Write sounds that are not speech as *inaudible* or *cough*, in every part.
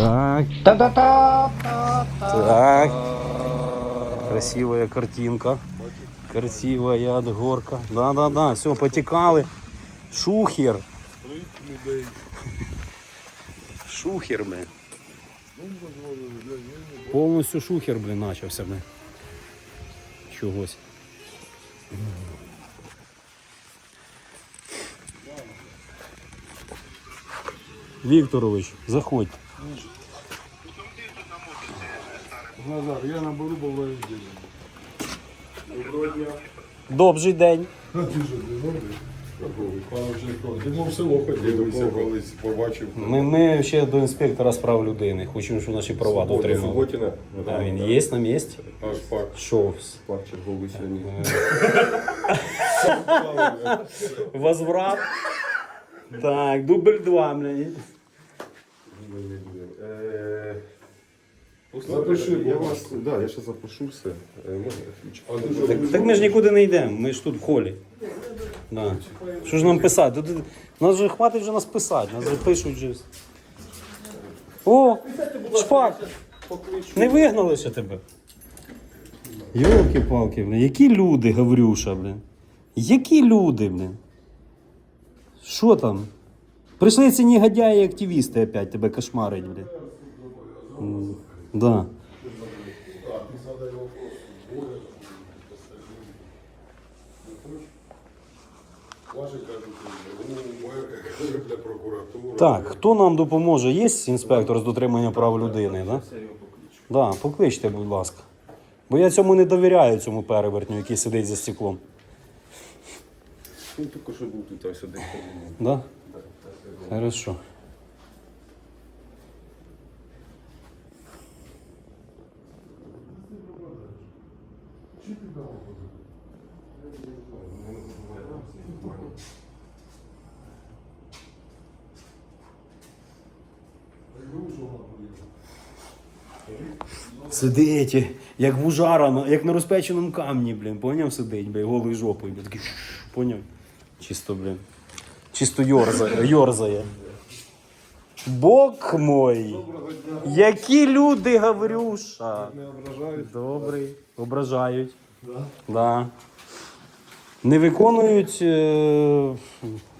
Так. Та-та-та! Так. Красивая картинка. Красивая отгорка. Да-да-да, все, потекали. Шухер. Шухер, блин. Повністю шухер, блин, начався, блин. Чогось. Вікторович, заходь. Назар, я наберу бо Доброго дня. Добрий день. *laughs* Що, добрий? В село колись побачив. Ми, ми ще до інспектора з прав людини. Хочемо, щоб наші права дотримали. А він є на місці? Аж. Що? Черговий сьогодні. *laughs* Возврат. Так, дубль два, блядь. Е, Запиши, я вас, да, я ще запишу все. Е, можна? Так, так ми ж нікуди не йдемо, ми ж тут в холі. Да. Що ж нам писати? Тут, нас же хватить вже нас писати, нас же пишуть вже. О, шпак! Не вигнали ще тебе. Йолки-палки, блін. Які люди, Гаврюша, блін. Які люди, блін. Що там? Прийшли ці негодяї і активісти опять тебе кошмарить. М, Да. Ваші кажуть, ну, моя для прокуратури. Так, хто нам допоможе? Є інспектор з дотримання прав людини, да? Да, покличте, будь ласка. Бо я цьому не довіряю, цьому перевертню, який сидить за стеклом. Ну, тільки що був тут ось один. Да? Хорошо. Сидить, як в ужара, як на розпеченому камні, блін, поняв сидить, блін, голою жопою, блін, такий, поняв? Чисто, блін. Чисто йорзає. Бог мой! Які люди, Гаврюша! Не ображають. Добрий. Ображають. Да. Не виконують е,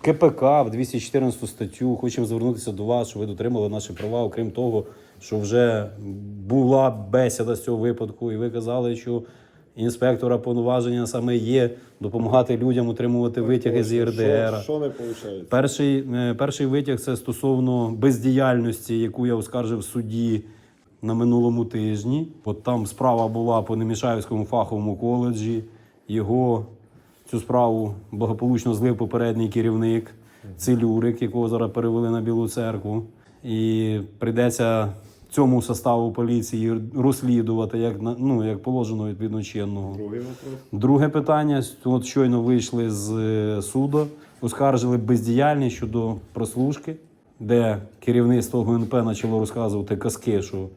КПК в 214 статтю. Хочемо звернутися до вас, щоб ви дотримали наші права, окрім того, що вже була бесіда з цього випадку, і ви казали, що інспектора повноваження саме є допомагати людям утримувати витяги з ЄРДР. Що не виходить? Перший, е, перший витяг це стосовно бездіяльності, яку я оскаржив в суді на минулому тижні. От там справа була по Немішаївському фаховому коледжі. Його цю справу благополучно злив попередній керівник Целюрик, якого зараз перевели на Білу церкву. І прийдеться цьому составу поліції розслідувати, як ну, як положено відповідно чинного. Друге питання. От щойно вийшли з е, суду, оскаржили бездіяльність щодо прослушки, де керівництво ГУНП почало розказувати казки, що,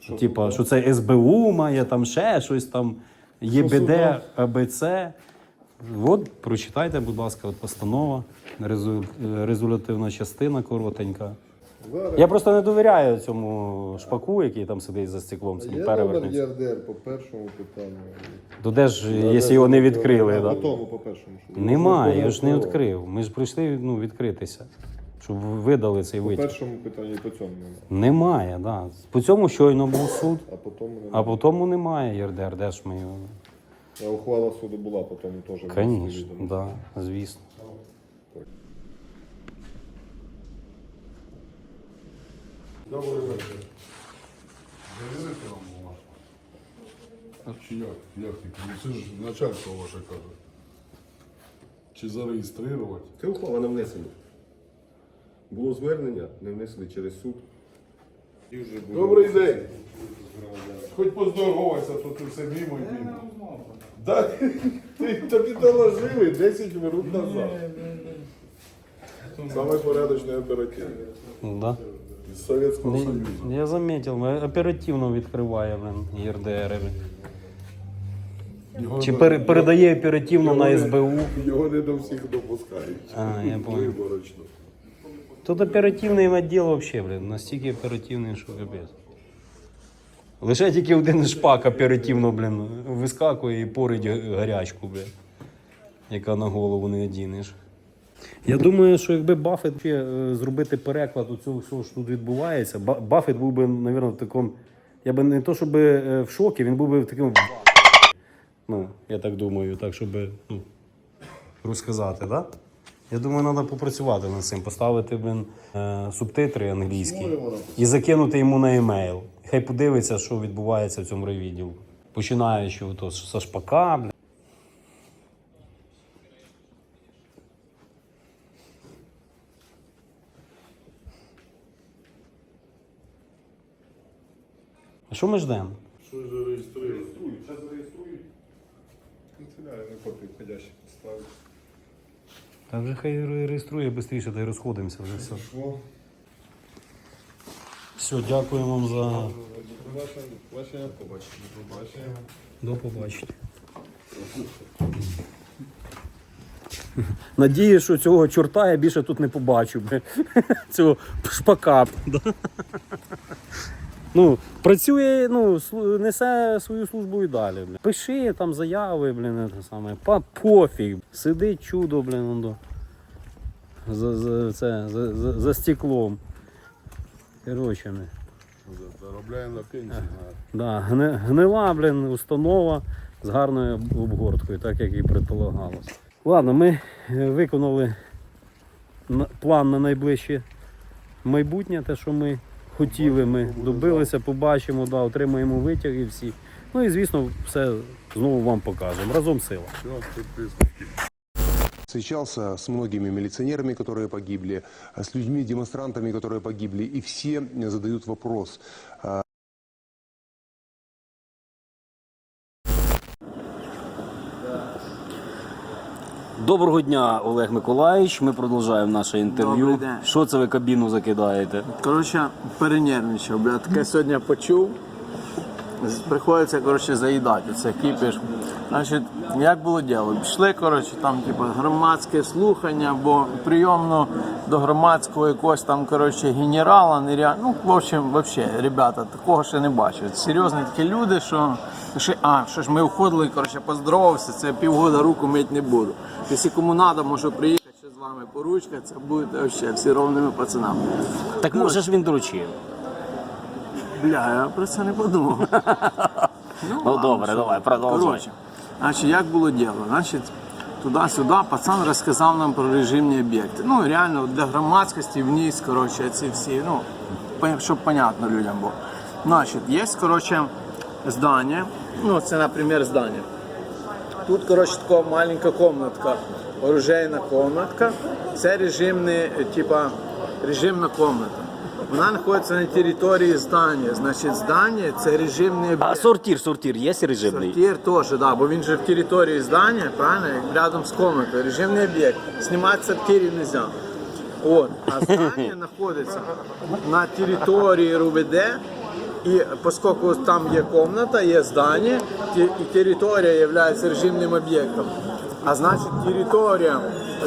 що, типа, що це СБУ має, там ще щось там, ЄБД, АБЦ. От, прочитайте, будь ласка, от постанова, резолютивна частина коротенька. Я просто не довіряю цьому шпаку, який там сидить за стеклом, цим Є номер перевертнем. ЄРДР по першому питанню. То де ж, якщо його не відкрили, да? по тому, по першому. що Немає, я ж не відкрив. Ми ж прийшли ну, відкритися, щоб видали цей По витяг. першому питанню і по цьому немає. Немає, да. По цьому щойно був суд, А по тому немає. а по тому немає ЄРДР. Де ж ми його? А ухвала суду була, по тому теж. Звісно, да, звісно. Добрий вечір. Завірите вам бумажку? А чи як? Як ти? Ну це ж начальство ваше каже. Чи зареєструвати? Це ухвала не внесена. Було звернення, не внесли через суд. І вже було- Добрий день. Хоч поздоровайся, то ти все мимо і мимо. Да, ти, тобі доложили 10 минут назад. Саме порядочний оперативний. Да. Із Совєтського Не-. Я замітив, ми оперативно відкриває блин, ЄРДР. Його Чи не- пере- передає оперативно його на СБУ. Його не до всіх допускають. А, я понял. Виборочно. Тут оперативний відділ взагалі, блін, настільки оперативний, що капець. Лише тільки один шпак оперативно, блін, вискакує і порить гарячку, блін, яка на голову не одінеш. Я думаю, що якби Баффет ще е, зробити переклад у цього всього, що тут відбувається, Ба- Баффет був би, мабуть, в такому. Я би не то, щоб е, в шокі, він був би в такому. Ну, я так думаю, так, щоб ну, розказати, так? Да? Я думаю, треба попрацювати над цим, поставити блин, е, субтитри англійські і закинути йому на емейл. Хай подивиться, що відбувається в цьому райвідділку. Починаючи ото з шпака, А що ми ждемо? Що ж реєструє? Зараз зареєструють. Канцелярія на копію входящих поставить. Та вже хай реєструє швидше, та й розходимося вже все. Все, дякую вам за. Побачення. Побачення. Побачення. Побачення. До побачення. Надію, що цього чорта я більше тут не побачу. Цього шпака. Ну, працює, ну, несе свою службу і далі. Бля. Пиши там заяви, блін, те саме. Па пофіг. Сидить чудо, блін, до. За, за, це, за, за, за стеклом. Коротше, не. Заробляє на пенсії. Да, гни- гнила, блін, установа з гарною обгорткою, так як і предполагалось. Ладно, ми виконали план на найближче майбутнє, те, що ми хотіли, ми добилися, побачимо, да, отримаємо витяги всі. Ну і звісно, все знову вам покажемо. Разом сила. Встречался с многими милиционерами, которые погибли, с людьми, демонстрантами, которые погибли, и все задают вопрос, Доброго дня, Олег Миколаївич. Ми продовжуємо наше інтерв'ю. Добрий день. Що це ви кабіну закидаєте? Коротше, перенервничав, бля, таке сьогодні почув. З- Приходиться коротше, заїдати це кипіш. Значить, як було діло? Пішли, коротше, там, типу, громадське слухання, бо прийомно до громадського якогось там, коротше, генерала, нереально. Ну, в общем, вообще, ребята, такого ще не бачу. Серйозні такі люди, що. що а, що ж ми входили, коротше, поздоровався, це півгода руку мить не буду. Якщо кому треба, можу приїхати ще з вами по ручка, це вообще всі ровними пацанами. Так може ж він доручив. Бля, я про це не подумав. Ну добре, давай, продовжуй. Коротше, значить, як було діло? Значить, туди-сюди пацан розказав нам про режимні об'єкти. Ну, реально, для громадськості вниз, коротше, ці всі, ну, по- щоб понятно людям було. Значить, є, коротше, здання. Ну, це, наприклад, здання. Тут, коротше, така маленька комнатка, оружейна комнатка. Це режимний, е, типа, режимна комната. Вона знаходиться на території здання. Значить, здання це режимний А об'єкт. сортир, сортир, є режимний? Сортир теж, да, бо він же в території здання, правильно, рядом з комнатою, режимний об'єкт. Знімати сортирі не можна. От, а здання *laughs* знаходиться на території РУВД, і оскільки там є комната, є здання, і територія є режимним об'єктом. А значить, територія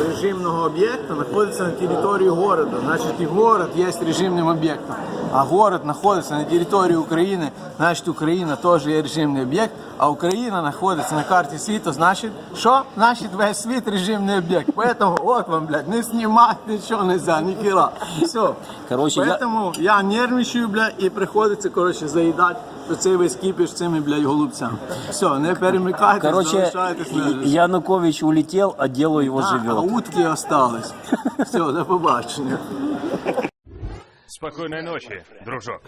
режимного об'єкта знаходиться на території города. Значить, і город є режимним об'єктом. А город знаходиться на території України, значить Україна теж є режимний об'єкт, а Україна знаходиться на карті світу, значить, що? Значить весь світ режимний об'єкт. Поэтому от вам, блядь, не знімати нічого не можна, ні хіра. Все. Короче, Поэтому я... нервничаю, блядь, і приходиться, коротше, заїдати цей весь кіпіш цими, блядь, голубцями. Все, не перемикайте, Короче, залишайтесь Янукович улетел, а дело его а, а утки остались. Все, до побачення. Спокойной ночи, дружок.